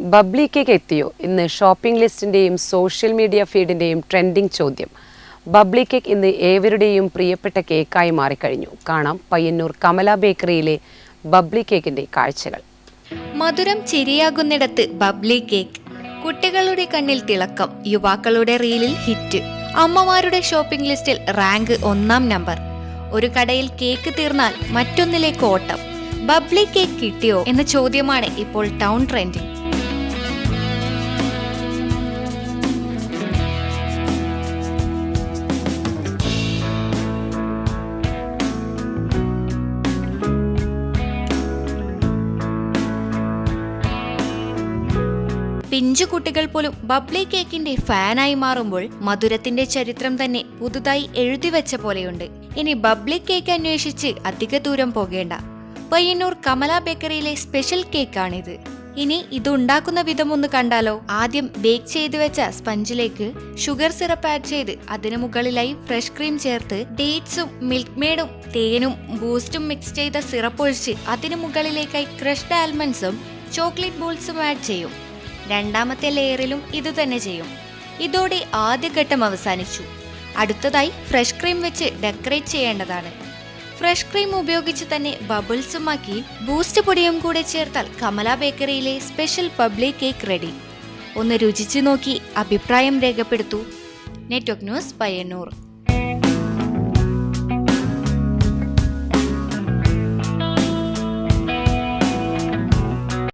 Bubbly cake എത്തിയോ ഇന്ന് shopping ലിസ്റ്റിന്റെയും സോഷ്യൽ മീഡിയ ഫീഡിന്റെയും ട്രെൻഡിങ് ചോദ്യം. ബബ്ലി കേക്ക് ഇന്ന് ഏവരുടെയും പ്രിയപ്പെട്ട കേക്കായി മാറിക്കഴിഞ്ഞു. കാണാം പയ്യന്നൂർ കമല ബേക്കറിയിലെ ബബ്ലി കേക്കിന്റെ കാഴ്ചകൾ. മധുരം ചിരിയാകുന്നിടത്ത് ബബ്ലി കേക്ക് കുട്ടികളുടെ കണ്ണിൽ തിളക്കം യുവാക്കളുടെ റീലിൽ ഹിറ്റ്. അമ്മമാരുടെ ഷോപ്പിംഗ് ലിസ്റ്റിൽ റാങ്ക് ഒന്നാം നമ്പർ. ഒരു കടയിൽ കേക്ക് തീർന്നാൽ മറ്റൊന്നിലേക്ക് ഓട്ടം. ബബ്ലി കേക്ക് കിട്ടിയോ എന്ന ചോദ്യമാണ് ഇപ്പോൾ ടൗൺ ട്രെൻഡിംഗ് പിഞ്ചു കുട്ടികൾ പോലും ബബ്ലി കേക്കിന്റെ ഫാനായി മാറുമ്പോൾ മധുരത്തിന്റെ ചരിത്രം തന്നെ പുതുതായി എഴുതി വെച്ച പോലെയുണ്ട്. ഇനി ബബ്ലി കേക്ക് അന്വേഷിച്ച് അധിക ദൂരം പോകേണ്ട. പയ്യന്നൂർ കമല ബേക്കറിയിലെ സ്പെഷ്യൽ കേക്കാണിത്. ഇനി ഇത് ഉണ്ടാക്കുന്ന വിധം ഒന്ന് കണ്ടാലോ? ആദ്യം ബേക്ക് ചെയ്തു വെച്ച സ്പഞ്ചിലേക്ക് ഷുഗർ സിറപ്പ് ആഡ് ചെയ്ത് അതിനു മുകളിലായി ഫ്രഷ് ക്രീം ചേർത്ത് ഡേറ്റ്സും മിൽക്ക് മെയ്ഡും തേനും ബൂസ്റ്റും മിക്സ് ചെയ്ത സിറപ്പ് ഒഴിച്ച് അതിനു മുകളിലേക്കായി ക്രഷ്ഡ് ആൽമണ്ട്സും ചോക്ലേറ്റ് ബോൾസും ആഡ് ചെയ്യും. രണ്ടാമത്തെ ലെയറിലും ഇതുതന്നെ ചെയ്യും. ഇതോടെ ആദ്യഘട്ടം അവസാനിച്ചു. അടുത്തതായി ഫ്രഷ് ക്രീം വെച്ച് ഡെക്കറേറ്റ് ചെയ്യേണ്ടതാണ്. ഫ്രഷ് ക്രീം ഉപയോഗിച്ച് തന്നെ ബബിൾസുമാക്കി ബൂസ്റ്റ് പൊടിയും കൂടെ ചേർത്താൽ കമല ബേക്കറിയിലെ സ്പെഷ്യൽ പബ്ലിക് കേക്ക് റെഡി. ഒന്ന് രുചിച്ചു നോക്കി അഭിപ്രായം രേഖപ്പെടുത്തു. Network news Payyannur.